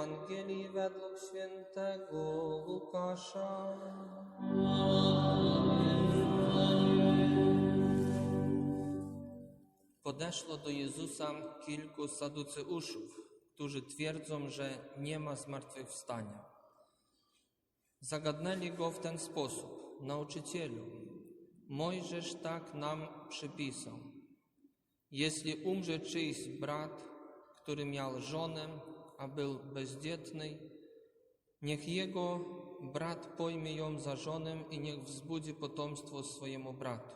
Ewangelii według świętego Łukasza. Podeszło do Jezusa kilku saduceuszów, którzy twierdzą, że nie ma zmartwychwstania. Zagadnęli go w ten sposób: Nauczycielu, Mojżesz tak nam przypisał. Jeśli umrze czyjś brat, który miał żonę, a był bezdzietny, niech jego brat pojmie ją za żonę i niech wzbudzi potomstwo swojemu bratu.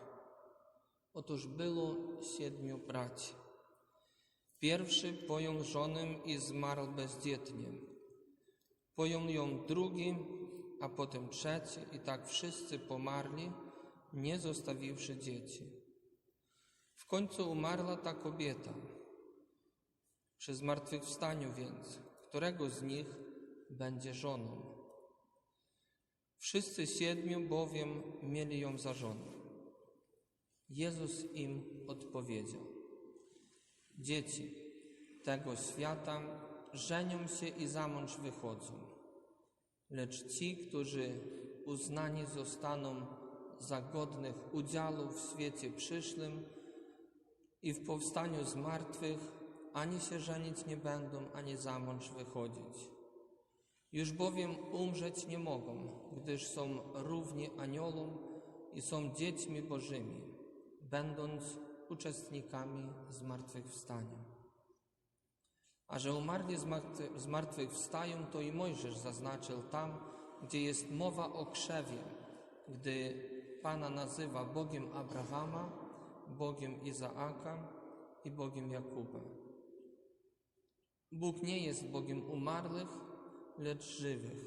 Otóż było siedmiu braci. Pierwszy pojął żonę i zmarł bezdzietnie. Pojął ją drugi, a potem trzeci, i tak wszyscy pomarli, nie zostawiwszy dzieci. W końcu umarła ta kobieta. Przy zmartwychwstaniu więc, którego z nich będzie żoną? Wszyscy siedmiu bowiem mieli ją za żonę. Jezus im odpowiedział: Dzieci tego świata żenią się i za mąż wychodzą, lecz ci, którzy uznani zostaną za godnych udziału w świecie przyszłym i w powstaniu z martwych, ani się żenić nie będą, ani za mąż wychodzić. Już bowiem umrzeć nie mogą, gdyż są równi aniołom i są dziećmi bożymi, będąc uczestnikami zmartwychwstania. A że umarli zmartwy- zmartwychwstają, to i Mojżesz zaznaczył tam, gdzie jest mowa o krzewie, gdy Pana nazywa Bogiem Abrahama, Bogiem Izaaka i Bogiem Jakuba. Bóg nie jest Bogiem umarłych, lecz żywych.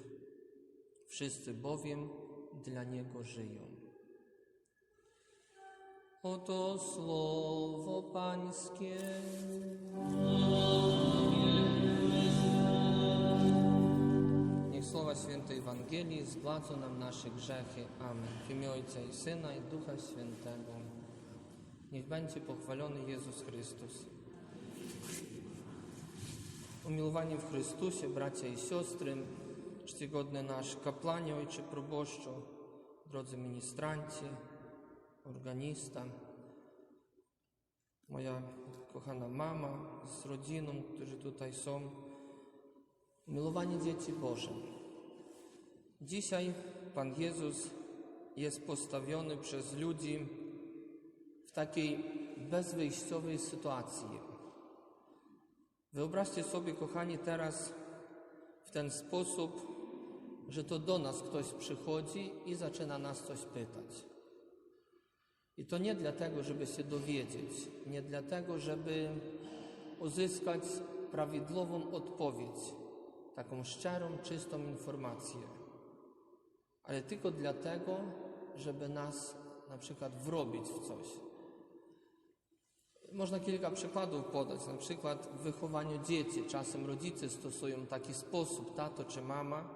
Wszyscy bowiem dla Niego żyją. Oto słowo Pańskie. Niech słowa świętej Ewangelii zgładzą nam nasze grzechy. Amen. W imię Ojca i Syna i Ducha Świętego. Niech będzie pochwalony Jezus Chrystus. Umiłowani w Chrystusie, bracia i siostry, czcigodny nasz kapłanie, ojcze proboszczu, drodzy ministranci, organista, moja kochana mama z rodziną, którzy tutaj są, umiłowani dzieci Boże. Dzisiaj Pan Jezus jest postawiony przez ludzi w takiej bezwyjściowej sytuacji. Wyobraźcie sobie, kochani, teraz w ten sposób, że to do nas ktoś przychodzi i zaczyna nas coś pytać. I to nie dlatego, żeby się dowiedzieć, nie dlatego, żeby uzyskać prawidłową odpowiedź, taką szczerą, czystą informację, ale tylko dlatego, żeby nas na przykład wrobić w coś. Można kilka przykładów podać, na przykład w wychowaniu dzieci. Czasem rodzice stosują taki sposób, tato czy mama.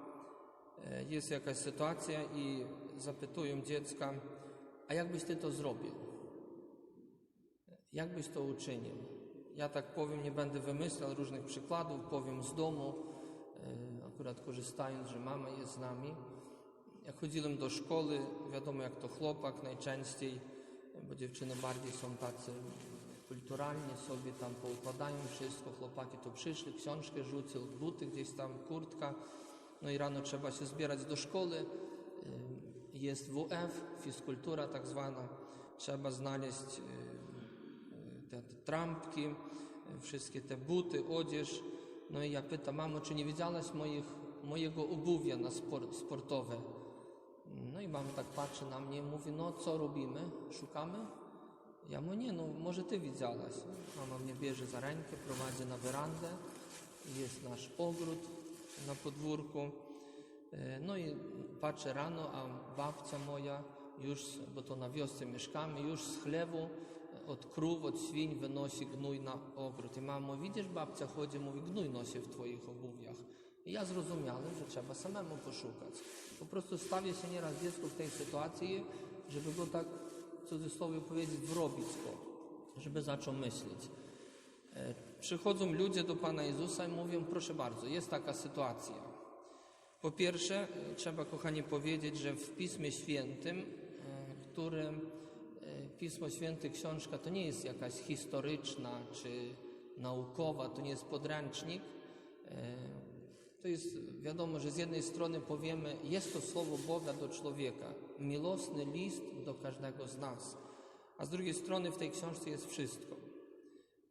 e, Jest jakaś sytuacja i zapytują dziecka, a jak byś ty to zrobił? Jak byś to uczynił? Ja tak powiem, nie będę wymyślał różnych przykładów, powiem z domu, e, akurat korzystając, że mama jest z nami. Jak chodziłem do szkoły, wiadomo jak to chłopak najczęściej, bo dziewczyny bardziej są tacy kulturalnie sobie tam poukładają wszystko, chłopaki to przyszli, książkę rzucił, buty gdzieś tam, kurtka, no i rano trzeba się zbierać do szkoły, Ym, jest WF, fizkultura tak zwana, trzeba znaleźć y, te, te trampki, y, wszystkie te buty, odzież, no i ja pytam, mamo, czy nie widziałaś moich, mojego obuwia na sport, sportowe? No i mama tak patrzy na mnie mówi, no co robimy? Szukamy? Ja mówię, nie no, może ty widziałaś. Mama mnie bierze za rękę, prowadzi na werandę, jest nasz ogród na podwórku. E, No i patrzę rano, a babcia moja już, bo to na wiosce mieszkamy, już z chlewu od krów, od świń wynosi gnój na ogród. I mamo, widzisz, babcia chodzi, mówi, gnój nosi w twoich obuwiach. I ja zrozumiałem, że trzeba samemu poszukać. Po prostu stawię się nieraz dziecku w tej sytuacji, żeby go tak, w cudzysłowie powiedzieć, wrobić go, żeby zaczął myśleć. E, przychodzą ludzie do Pana Jezusa i mówią, proszę bardzo, jest taka sytuacja. Po pierwsze, e, trzeba, kochani, powiedzieć, że w Pismie Świętym, e, którym Pismo Święte, książka, to nie jest jakaś historyczna czy naukowa, to nie jest podręcznik. To jest wiadomo, że z jednej strony powiemy, jest to słowo Boga do człowieka, miłosny list do każdego z nas, a z drugiej strony w tej książce jest wszystko.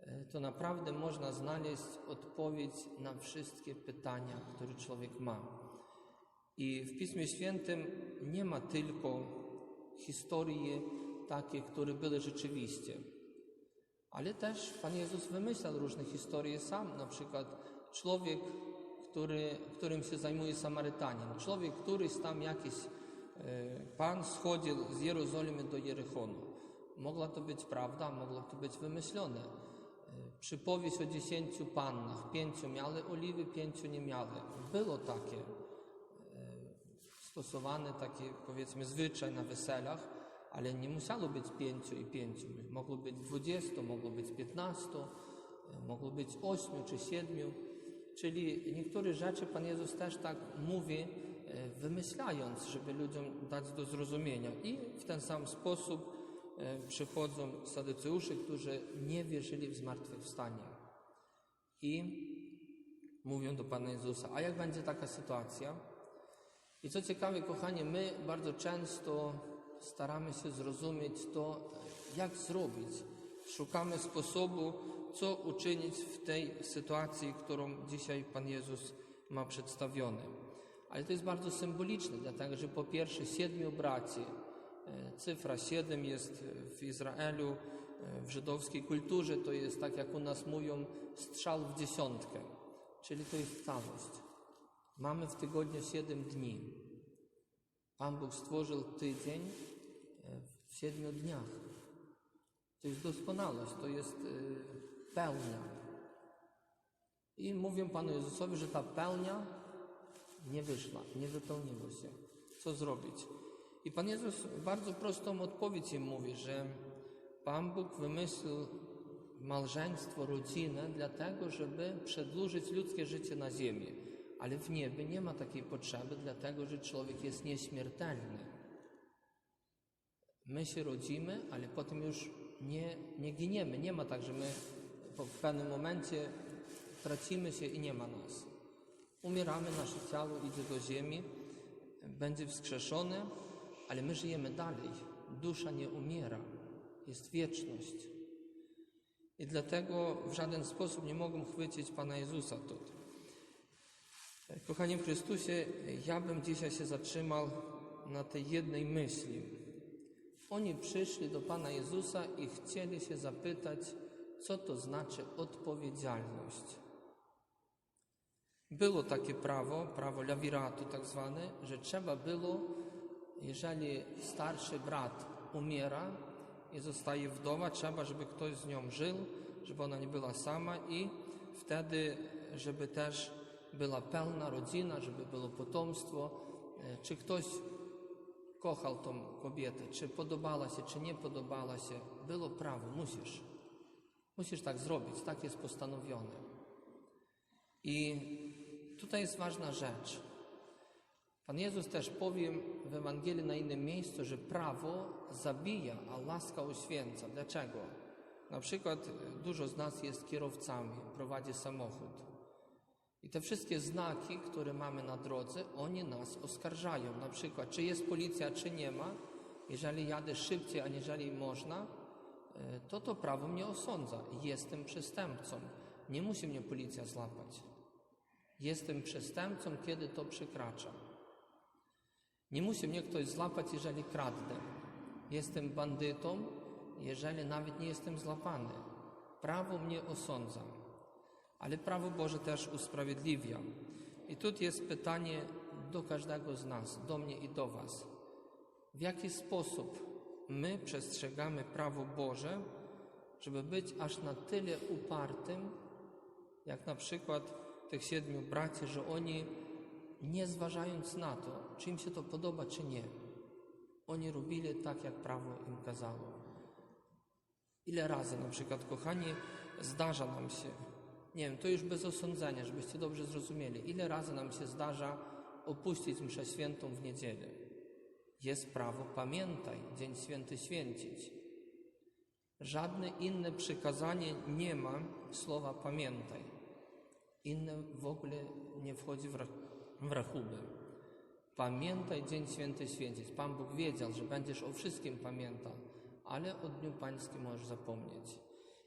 E, To naprawdę można znaleźć odpowiedź na wszystkie pytania, które człowiek ma. I w Pismie Świętym nie ma tylko historii takie, które były rzeczywiście, ale też Pan Jezus wymyślał różne historie sam, na przykład człowiek, który, którym się zajmuje Samarytanin, człowiek, któryś tam jakiś e, Pan schodził z Jerozolimy do Jerichonu. Mogła to być prawda, mogło to być wymyślone. E, Przypowieść o dziesięciu pannach, pięciu miały oliwy, pięciu nie miały. Było takie stosowany taki, powiedzmy, zwyczaj na weselach, ale nie musiało być pięciu i pięciu. Mogło być dwudziestu, mogło być piętnastu, e, mogło być ośmiu czy siedmiu. Czyli niektóre rzeczy Pan Jezus też tak mówi, e, wymyślając, żeby ludziom dać do zrozumienia. I w ten sam sposób e, przychodzą sadyceusze, którzy nie wierzyli w zmartwychwstanie. I mówią do Pana Jezusa, a jak będzie taka sytuacja? I co ciekawe, kochani, my bardzo często staramy się zrozumieć to, jak zrobić. Szukamy sposobu, co uczynić w tej sytuacji, którą dzisiaj Pan Jezus ma przedstawione. Ale to jest bardzo symboliczne, dlatego że po pierwsze siedmiu braci, e, cyfra siedem jest w Izraelu, e, w żydowskiej kulturze to jest tak jak u nas mówią strzał w dziesiątkę, czyli to jest całość. Mamy w tygodniu siedem dni. Pan Bóg stworzył tydzień e, w siedmiu dniach. To jest doskonałość, to jest pełnia. I mówią Panu Jezusowi, że ta pełnia nie wyszła, nie wypełniło się. Co zrobić? I Pan Jezus bardzo prostą odpowiedź im mówi, że Pan Bóg wymyślił małżeństwo, rodzinę dlatego, żeby przedłużyć ludzkie życie na ziemi. Ale w niebie nie ma takiej potrzeby, dlatego że człowiek jest nieśmiertelny. My się rodzimy, ale potem już nie, nie giniemy. Nie ma tak, że my po- w pewnym momencie tracimy się i nie ma nas. Umieramy, nasze ciało idzie do ziemi, będzie wskrzeszone, ale my żyjemy dalej. Dusza nie umiera, jest wieczność. I dlatego w żaden sposób nie mogą chwycić Pana Jezusa tutaj. Kochani w Chrystusie, ja bym dzisiaj się zatrzymał na tej jednej myśli. Oni przyszli do Pana Jezusa i chcieli się zapytać, co to znaczy odpowiedzialność. Było takie prawo, prawo lawiratu tak zwane, że trzeba było, jeżeli starszy brat umiera i zostaje wdowa, trzeba, żeby ktoś z nią żył, żeby ona nie była sama i wtedy, żeby też była pełna rodzina, żeby było potomstwo. E, Czy ktoś kochał tą kobietę, czy podobała się, czy nie podobała się, było prawo, musisz. Musisz tak zrobić, tak jest postanowione. I tutaj jest ważna rzecz. Pan Jezus też powie w Ewangelii na innym miejscu, że prawo zabija, a łaska uświęca. Dlaczego? Na przykład e, dużo z nas jest kierowcami, prowadzi samochód. I te wszystkie znaki, które mamy na drodze, oni nas oskarżają. Na przykład, czy jest policja, czy nie ma. Jeżeli jadę szybciej, aniżeli można, to to prawo mnie osądza. Jestem przestępcą. Nie musi mnie policja złapać. Jestem przestępcą, kiedy to przekracza. Nie musi mnie ktoś złapać, jeżeli kradnę. Jestem bandytą, jeżeli nawet nie jestem złapany. Prawo mnie osądza, ale prawo Boże też usprawiedliwia. I tu jest pytanie do każdego z nas, do mnie i do Was. W jaki sposób my przestrzegamy prawo Boże, żeby być aż na tyle upartym, jak na przykład tych siedmiu braci, że oni nie zważając na to, czy im się to podoba, czy nie, oni robili tak, jak prawo im kazało. Ile razy na przykład, kochani, zdarza nam się, Nie wiem, to już bez osądzenia, żebyście dobrze zrozumieli. Ile razy nam się zdarza opuścić mszę świętą w niedzielę? Jest prawo, pamiętaj, dzień święty święcić. Żadne inne przykazanie nie ma słowa pamiętaj. Inne w ogóle nie wchodzi w, rach- w rachubę. Pamiętaj dzień święty święcić. Pan Bóg wiedział, że będziesz o wszystkim pamiętał, ale o Dniu Pańskim możesz zapomnieć.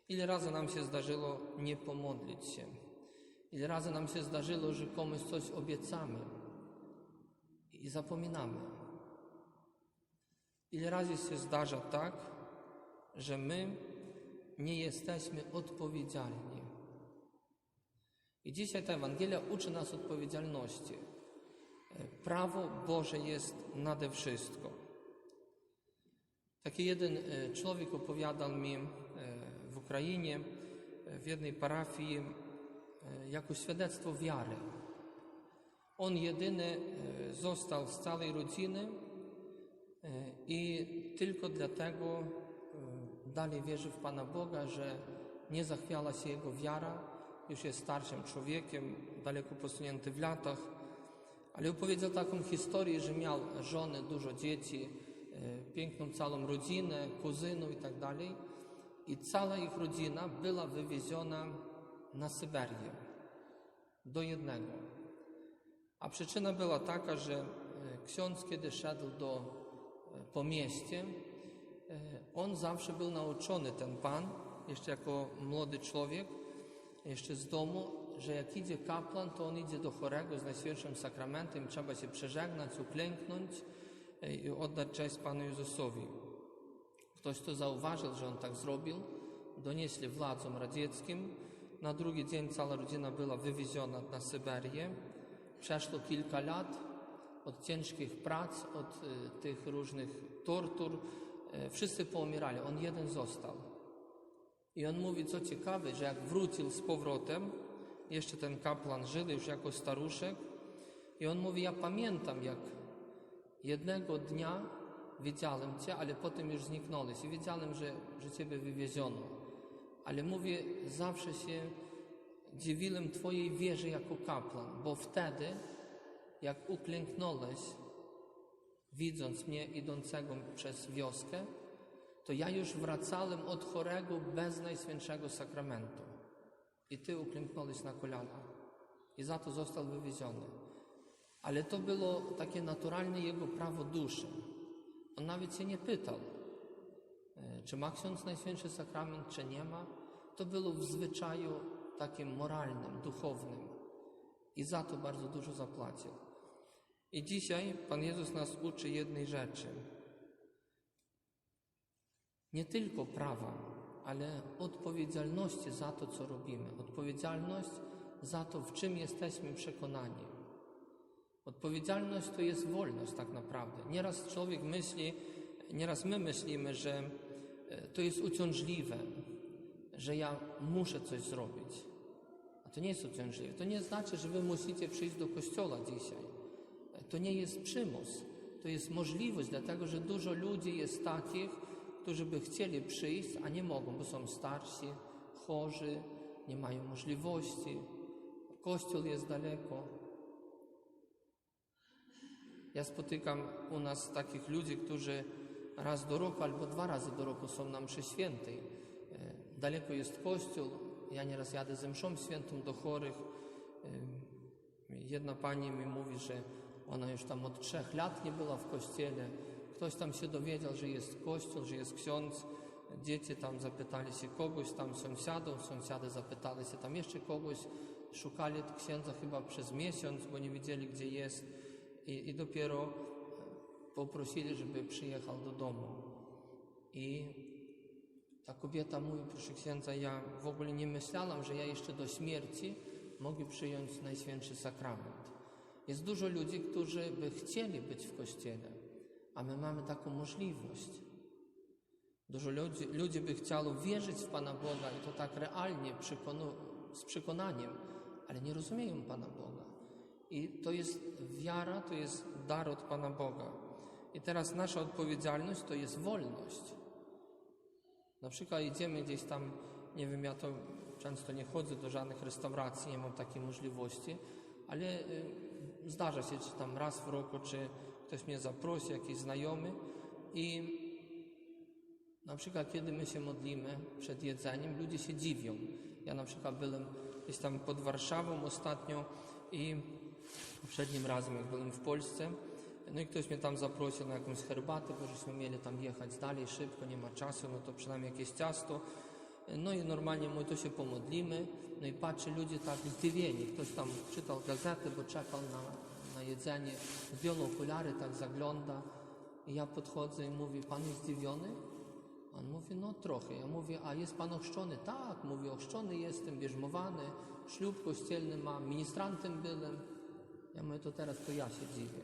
Ile razy nam się zdarzyło nie pomodlić się? Ile razy nam się zdarzyło, że komuś coś obiecamy i zapominamy? Ile razy się zdarza tak, że my nie jesteśmy odpowiedzialni? I dzisiaj ta Ewangelia uczy nas odpowiedzialności. E, Prawo Boże jest nade wszystko. Taki jeden e, człowiek opowiadał mi e, w Ukrainie, w jednej parafii, jako świadectwo wiary. On jedyny został z całej rodziny i tylko dlatego e, dalej wierzy w Pana Boga, że nie zachwiała się jego wiara, już jest starszym człowiekiem, daleko posunięty w latach, ale opowiedział taką historię, że miał żonę, dużo dzieci, e, piękną całą rodzinę, kuzynów i tak dalej. I cała ich rodzina była wywieziona na Syberię do jednego. A przyczyna była taka, że e, ksiądz, kiedy szedł do, po mieście, e, on zawsze był nauczony, ten pan, jeszcze jako młody człowiek, jeszcze z domu, że jak idzie kapłan, to on idzie do chorego z Najświętszym Sakramentem, trzeba się przeżegnać, uklęknąć e, i oddać cześć Panu Jezusowi. Ktoś to zauważył, że on tak zrobił, donieśli władzom radzieckim. Na drugi dzień cała rodzina była wywieziona na Syberię. Przeszło kilka lat od ciężkich prac, od e, tych różnych tortur. E, wszyscy poumierali, on jeden został. I on mówi, co ciekawe, że jak wrócił z powrotem, jeszcze ten kapłan żył już jako staruszek, i on mówi, ja pamiętam, jak jednego dnia widziałem Cię, ale potem już zniknąłeś i wiedziałem, że, że Ciebie wywieziono. Ale mówię, zawsze się dziwiłem Twojej wierze jako kapłan, bo wtedy, jak uklęknąłeś, widząc mnie idącego przez wioskę, to ja już wracałem od chorego bez Najświętszego Sakramentu. I Ty uklęknąłeś na kolana. I za to został wywieziony. Ale to było takie naturalne jego prawo duszy. On nawet się nie pytał, e, czy ma ksiądz Najświętszy Sakrament, czy nie ma. To było w zwyczaju takim moralnym, duchownym. I za to bardzo dużo zapłacił. I dzisiaj Pan Jezus nas uczy jednej rzeczy. Nie tylko prawa, ale odpowiedzialności za to, co robimy. Odpowiedzialność za to, w czym jesteśmy przekonani. Odpowiedzialność to jest wolność tak naprawdę. Nieraz człowiek myśli, nieraz my myślimy, że e, to jest uciążliwe, że ja muszę coś zrobić. A to nie jest uciążliwe. To nie znaczy, że wy musicie przyjść do kościoła dzisiaj. To nie jest przymus. To jest możliwość, dlatego że dużo ludzi jest takich, którzy by chcieli przyjść, a nie mogą, bo są starsi, chorzy, nie mają możliwości. Kościół jest daleko. Ja spotykam u nas takich ludzi, którzy raz do roku albo dwa razy do roku są na mszy świętej. E, Daleko jest kościół, ja nieraz jadę ze mszą świętą do chorych. E, Jedna pani mi mówi, że ona już tam od trzech lat nie była w kościele. Ktoś tam się dowiedział, że jest kościół, że jest ksiądz. Dzieci tam zapytali się kogoś, tam sąsiadów, sąsiady zapytali się tam jeszcze kogoś. Szukali księdza chyba przez miesiąc, bo nie wiedzieli, gdzie jest. I, i dopiero poprosili, żeby przyjechał do domu. I ta kobieta mówi, proszę księdza, ja w ogóle nie myślałam, że ja jeszcze do śmierci mogę przyjąć Najświętszy Sakrament. Jest dużo ludzi, którzy by chcieli być w kościele, a my mamy taką możliwość. Dużo ludzi, ludzi by chciało wierzyć w Pana Boga i to tak realnie, z przekonaniem, ale nie rozumieją Pana Boga. I to jest wiara, to jest dar od Pana Boga. I teraz nasza odpowiedzialność to jest wolność. Na przykład idziemy gdzieś tam, nie wiem, ja to często nie chodzę do żadnych restauracji, nie mam takiej możliwości, ale y, zdarza się, czy tam raz w roku, czy ktoś mnie zaprosi, jakiś znajomy i na przykład, kiedy my się modlimy przed jedzeniem, ludzie się dziwią. Ja na przykład byłem gdzieś tam pod Warszawą ostatnio i poprzednim razem, jak byłem w Polsce, no i ktoś mnie tam zaprosił na jakąś herbatę, bo żeśmy mieli tam jechać dalej szybko, nie ma czasu, no to przynajmniej jakieś ciasto. No i normalnie my to się pomodlimy, no i patrzy ludzie tak zdziwieni. Ktoś tam czytał gazetę, bo czekał na, na jedzenie, zdjął okulary, tak zagląda. I ja podchodzę i mówię, pan jest zdziwiony? On mówi, no trochę. Ja mówię, a jest pan ochrzczony? Tak, mówię, ochrzczony jestem, bierzmowany, ślub kościelny mam, ministrantem byłem. Ja mówię, to teraz to ja się dziwię.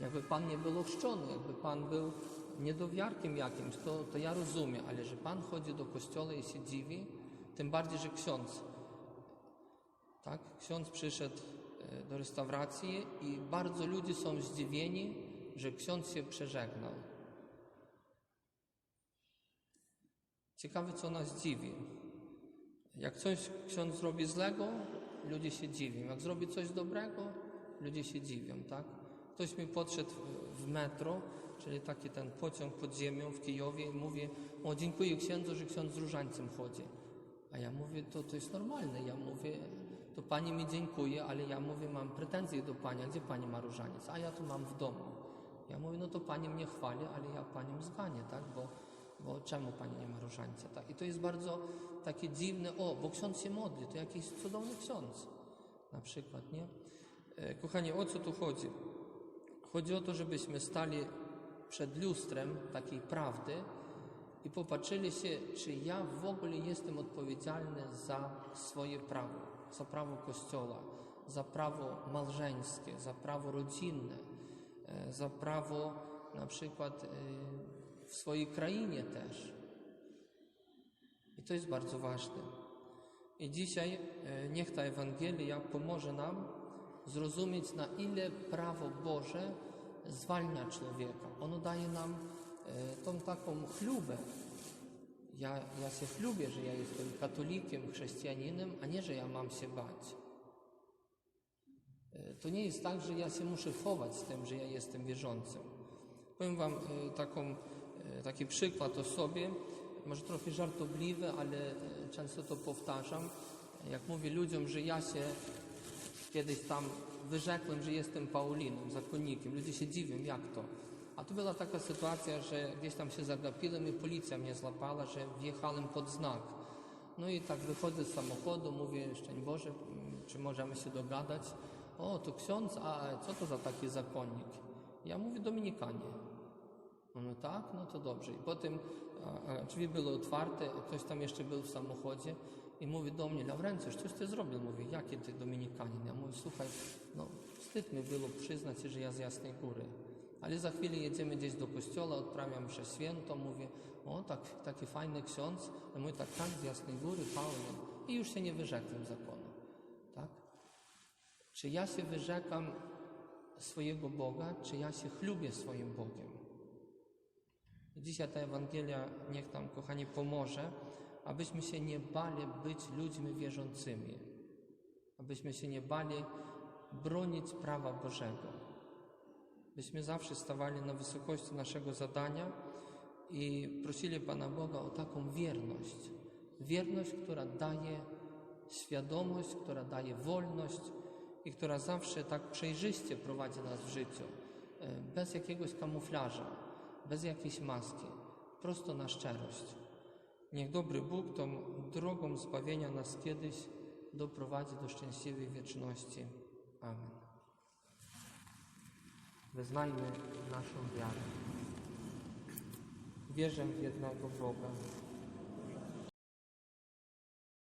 Jakby pan nie był ochrzczony, jakby pan był niedowiarkiem jakimś, to, to ja rozumiem, ale że pan chodzi do kościoła i się dziwi, tym bardziej, że ksiądz. Tak? Ksiądz przyszedł e, do restauracji i bardzo ludzie są zdziwieni, że ksiądz się przeżegnał. Ciekawe, co nas dziwi. Jak coś ksiądz zrobi złego, ludzie się dziwią. Jak zrobi coś dobrego, ludzie się dziwią, tak? Ktoś mi podszedł w- w metro, czyli taki ten pociąg pod ziemią w Kijowie i mówi, o dziękuję księdzu, że ksiądz z różańcem chodzi. A ja mówię, to, to jest normalne. Ja mówię, to pani mi dziękuję, ale ja mówię, mam pretensje do pani, gdzie pani ma różaniec? A ja tu mam w domu. Ja mówię, no to pani mnie chwali, ale ja panią zganię, tak? Bo, bo czemu pani nie ma różańca? Tak? I to jest bardzo takie dziwne, o, bo ksiądz się modli, to jakiś cudowny ksiądz. Na przykład, nie? E, Kochani, o co tu chodzi? Chodzi o to, żebyśmy stali przed lustrem takiej prawdy i popatrzyli się, czy ja w ogóle jestem odpowiedzialny za swoje prawo, za prawo Kościoła, za prawo małżeńskie, za prawo rodzinne, e, za prawo na przykład e, w swojej krainie też. I to jest bardzo ważne. I dzisiaj e, niech ta Ewangelia pomoże nam zrozumieć, na ile prawo Boże zwalnia człowieka. Ono daje nam e, tą taką chlubę. Ja, ja się chlubię, że ja jestem katolikiem, chrześcijaninem, a nie, że ja mam się bać. E, To nie jest tak, że ja się muszę chować z tym, że ja jestem wierzącym. Powiem Wam e, taką, taki przykład o sobie, może trochę żartobliwy, ale często to powtarzam. Jak mówię ludziom, że ja się kiedyś tam wyrzekłem, że jestem Pauliną, zakonnikiem, ludzie się dziwią, jak to? A to była taka sytuacja, że gdzieś tam się zagapiłem i policja mnie złapała, że wjechałem pod znak. No i tak wychodzę z samochodu, mówię, szczęść Boże, czy możemy się dogadać? O, to ksiądz, a co to za taki zakonnik? Ja mówię, Dominikanie. No tak, no to dobrze. I potem drzwi były otwarte, ktoś tam jeszcze był w samochodzie i mówi do mnie, Laurencjusz, coś ty zrobił? Mówi, jakie ty Dominikanin? Ja mówię, słuchaj, no wstyd mi było przyznać się, że ja z Jasnej Góry. Ale za chwilę jedziemy gdzieś do kościoła, odprawiam mszę świętą, mówię, o, tak, taki fajny ksiądz. Ja mówię, tak, tak, z Jasnej Góry, Paulin. I już się nie wyrzekłem zakonu, tak? Czy ja się wyrzekam swojego Boga, czy ja się chlubię swoim Bogiem? I dzisiaj ta Ewangelia niech nam, kochani, pomoże, abyśmy się nie bali być ludźmi wierzącymi, abyśmy się nie bali bronić prawa Bożego, byśmy zawsze stawali na wysokości naszego zadania i prosili Pana Boga o taką wierność. Wierność, która daje świadomość, która daje wolność i która zawsze tak przejrzyście prowadzi nas w życiu, e, bez jakiegoś kamuflaża, bez jakiejś maski, prosto na szczerość. Niech dobry Bóg tą drogą zbawienia nas kiedyś doprowadzi do szczęśliwej wieczności. Amen. Wyznajmy naszą wiarę. Wierzę w jednego Boga,